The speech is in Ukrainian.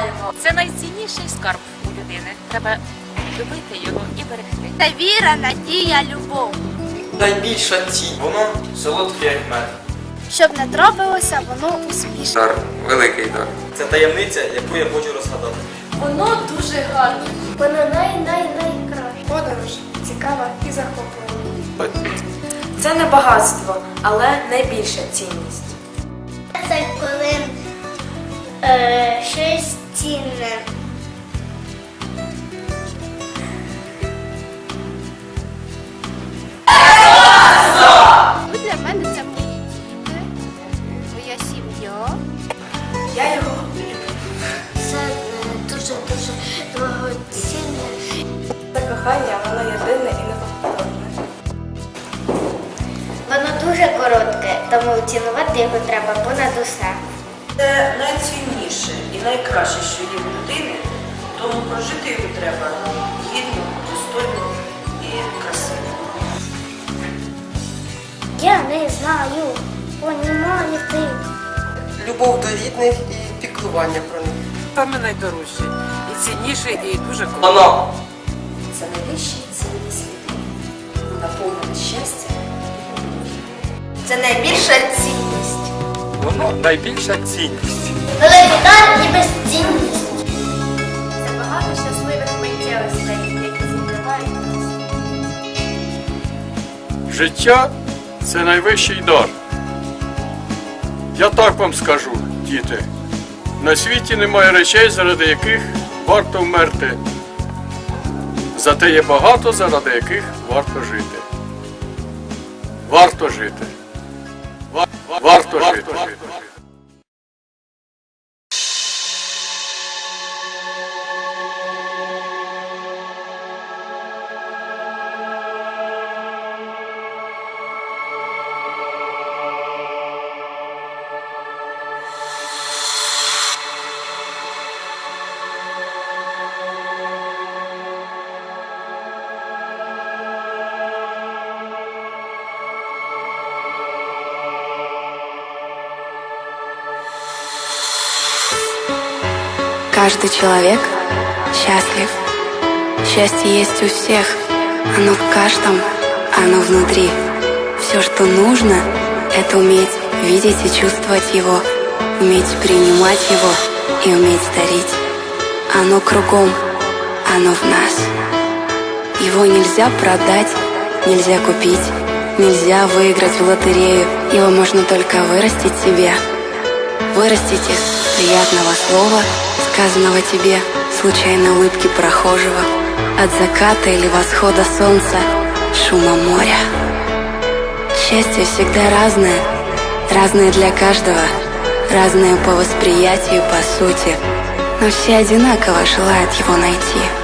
маємо. Це найцінніший скарб у людини. Треба любити його і берегти. Це віра, надія, любов. Найбільша цінь. Воно солодке, як мед. Щоб не трапилося, воно успішне. Дар, великий дар. Це таємниця, яку я хочу розгадати. Воно дуже гарне. Воно най-най-найкраще. Подорож цікава і захоплива. Це не багатство, але найбільша цінність. Це коли е, щось цінне. Для мене це мої діти, моя сім'я. Я його Це дуже-дуже дорогоцінне. це кохання, воно єдине і неповторне. Воно дуже коротке, тому цінувати його треба понад усе. Це найцінніше і найкраще, що є в людини, тому прожити його треба гідно, достойно і красиво. Я не знаю, понімаєте. любов до рідних і піклування про них. Саме найдорожче, і цінніше, і дуже. Воно. Це найвища цінність людини, наповнена щастя. Це найбільша цінність. Воно найбільша цінність. Великий дар і безцінність. Це багато щасливих миттєвостей, які зігрівають нас. Життя це найвищий дар. Я так вам скажу, діти. На світі немає речей, заради яких варто вмерти. Зате є багато, заради яких варто жити. Варто жити. Ва- Варто жити. Каждый человек счастлив. Счастье есть у всех. Оно в каждом, оно внутри. Все, что нужно, это уметь видеть и чувствовать его, уметь принимать его и уметь дарить. Оно кругом, оно в нас. Его нельзя продать, нельзя купить, нельзя выиграть в лотерею. Его можно только вырастить себе. Вырастить из приятного слова, сказанного тебе, случайной улыбки прохожего, от заката или восхода солнца, шума моря. Счастье всегда разное, разное для каждого, разное по восприятию, по сути, но все одинаково желают его найти.